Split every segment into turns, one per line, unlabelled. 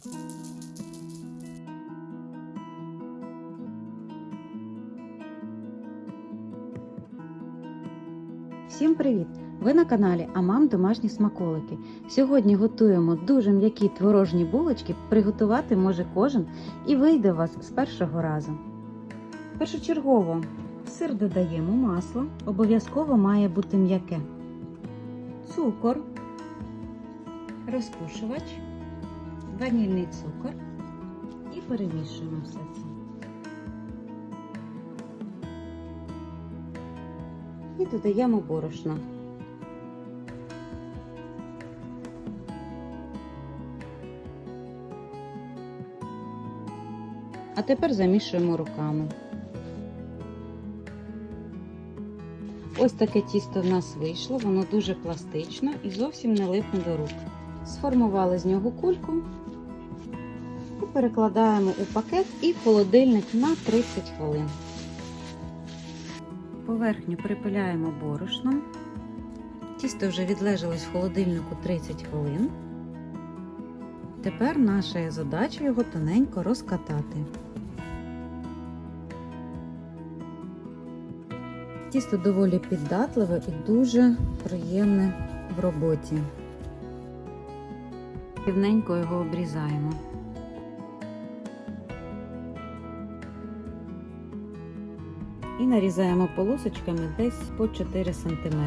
Всім привіт! Ви на каналі Амам Домашні смаколики. Сьогодні готуємо дуже м'які творожні булочки. Приготувати може кожен і вийде у вас з першого разу. Першочергово в сир додаємо масло, обов'язково має бути м'яке, цукор, розпушувач, ванільний цукор і перемішуємо все це. І додаємо борошно. А тепер замішуємо руками. Ось таке тісто в нас вийшло, воно дуже пластично і зовсім не липне до рук. Сформували з нього кульку перекладаємо у пакет і в холодильник на 30 хвилин. Поверхню припиляємо борошном. Тісто вже відлежалось в холодильнику 30 хвилин. Тепер наша задача його тоненько розкатати. Тісто доволі піддатливе і дуже приємне в роботі. Рівненько його обрізаємо. І нарізаємо полосочками десь по 4 см.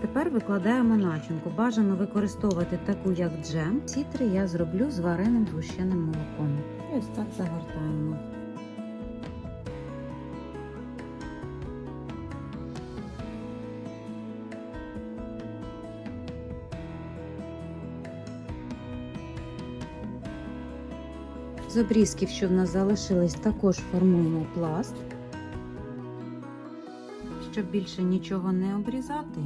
Тепер викладаємо начинку. Бажано використовувати таку, як джем. Ці три я зроблю з вареним згущеним молоком. І ось так загортаємо. З обрізків, що в нас залишились, також формуємо пласт. Щоб більше нічого не обрізати,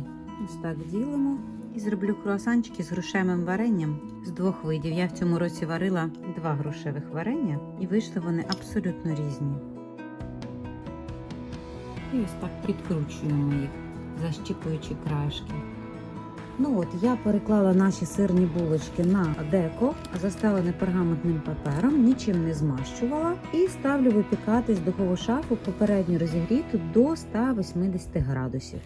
ось так ділимо і зроблю круасанчики з грушевим варенням з двох видів. Я в цьому році варила два грушевих варення і вийшли вони абсолютно різні. І ось так підкручуємо їх, защіпуючи краєшки. Ну от, я переклала наші сирні булочки на деко, заставлене пергаментним папером, нічим не змащувала і ставлю випікатись духову шафу попередньо розігріту до 180 градусів.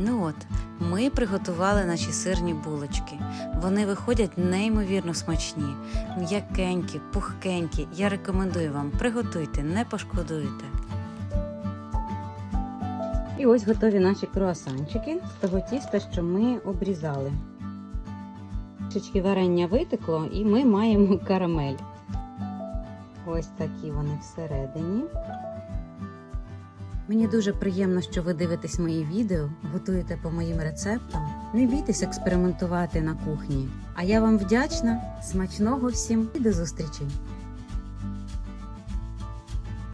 Ну от, ми приготували наші сирні булочки. Вони виходять неймовірно смачні, м'якенькі, пухкенькі. Я рекомендую вам, приготуйте, не пошкодуєте. І ось готові наші круасанчики з того тіста, що ми обрізали. Трішечки варення витекло, і ми маємо карамель. Ось такі вони всередині. Мені дуже приємно, що ви дивитесь мої відео, готуєте по моїм рецептам. Не бійтесь експериментувати на кухні. А я вам вдячна, смачного всім і до зустрічі!